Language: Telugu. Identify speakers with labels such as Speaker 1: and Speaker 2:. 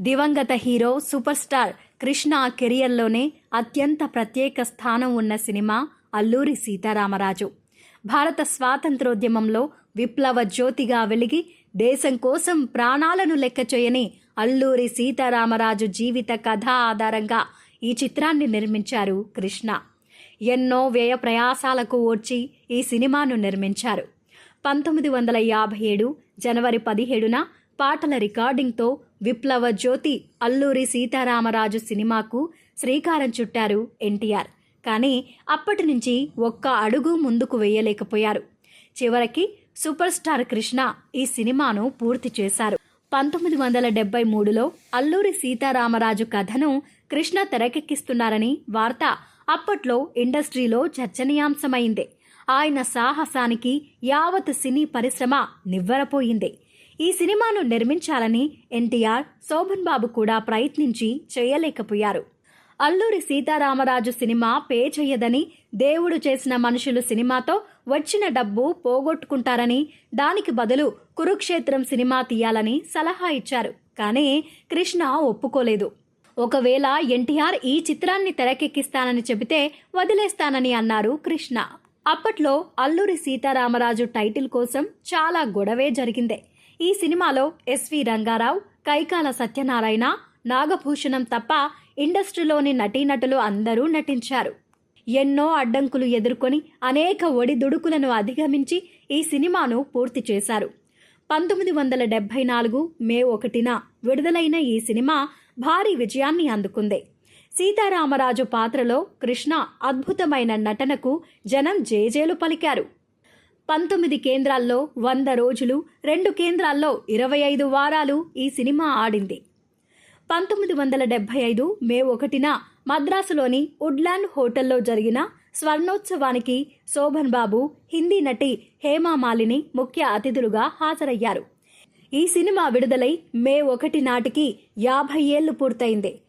Speaker 1: దివంగత హీరో సూపర్ స్టార్ కృష్ణ కెరియర్లోనే అత్యంత ప్రత్యేక స్థానం ఉన్న సినిమా అల్లూరి సీతారామరాజు. భారత స్వాతంత్రోద్యమంలో విప్లవ జ్యోతిగా వెలిగి దేశం కోసం ప్రాణాలను లెక్కచేయని అల్లూరి సీతారామరాజు జీవిత కథ ఆధారంగా ఈ చిత్రాన్ని నిర్మించారు కృష్ణ. ఎన్నో వ్యయ ప్రయాసాలకు ఓర్చి ఈ సినిమాను నిర్మించారు. పంతొమ్మిది వందల యాభై ఏడు జనవరి పదిహేడున పాటల రికార్డింగ్తో విప్లవ జ్యోతి అల్లూరి సీతారామరాజు సినిమాకు శ్రీకారం చుట్టారు ఎన్టీఆర్. కానీ అప్పటి నుంచి ఒక్క అడుగు ముందుకు వేయలేకపోయారు. చివరికి సూపర్ స్టార్ కృష్ణ ఈ సినిమాను పూర్తి చేశారు. పంతొమ్మిది వందల డెబ్బై మూడులో అల్లూరి సీతారామరాజు కథను కృష్ణ తెరకెక్కిస్తున్నారని వార్త అప్పట్లో ఇండస్ట్రీలో చర్చనీయాంశమైంది. ఆయన సాహసానికి యావత్ సినీ పరిశ్రమ నివ్వరపోయింది. ఈ సినిమాను నిర్మించాలని ఎన్టీఆర్ శోభన్ బాబు కూడా ప్రయత్నించి చేయలేకపోయారు. అల్లూరి సీతారామరాజు సినిమా పే చెయ్యదని దేవుడు చేసిన మనుషులు సినిమాతో వచ్చిన డబ్బు పోగొట్టుకుంటారని దానికి బదులు కురుక్షేత్రం సినిమా తీయాలని సలహా ఇచ్చారు. కానీ కృష్ణ ఒప్పుకోలేదు. ఒకవేళ ఎన్టీఆర్ ఈ చిత్రాన్ని తెరకెక్కిస్తానని చెబితే వదిలేస్తానని అన్నారు కృష్ణ. అప్పట్లో అల్లూరి సీతారామరాజు టైటిల్ కోసం చాలా గొడవే జరిగిందే. ఈ సినిమాలో ఎస్వి రంగారావు కైకాల సత్యనారాయణ నాగభూషణం తప్ప ఇండస్ట్రీలోని నటీనటులు అందరూ నటించారు. ఎన్నో అడ్డంకులు ఎదుర్కొని అనేక ఒడిదుడుకులను అధిగమించి ఈ సినిమాను పూర్తి చేశారు. పంతొమ్మిది వందల డెబ్భై నాలుగు మే ఒకటిన విడుదలైన ఈ సినిమా భారీ విజయాన్ని అందుకుంది. సీతారామరాజు పాత్రలో కృష్ణ అద్భుతమైన నటనకు జనం జేజేలు పలికారు. పంతొమ్మిది కేంద్రాల్లో వంద రోజులు రెండు కేంద్రాల్లో ఇరవై ఐదు వారాలు ఈ సినిమా ఆడింది. పంతొమ్మిది వందల డెబ్బై ఐదు మే ఒకటిన మద్రాసులోని వుడ్లాండ్ హోటల్లో జరిగిన స్వర్ణోత్సవానికి శోభన్ బాబు హిందీ నటి హేమామాలిని ముఖ్య అతిథులుగా హాజరయ్యారు. ఈ సినిమా విడుదలై మే ఒకటి నాటికి యాభై ఏళ్ళు పూర్తయింది.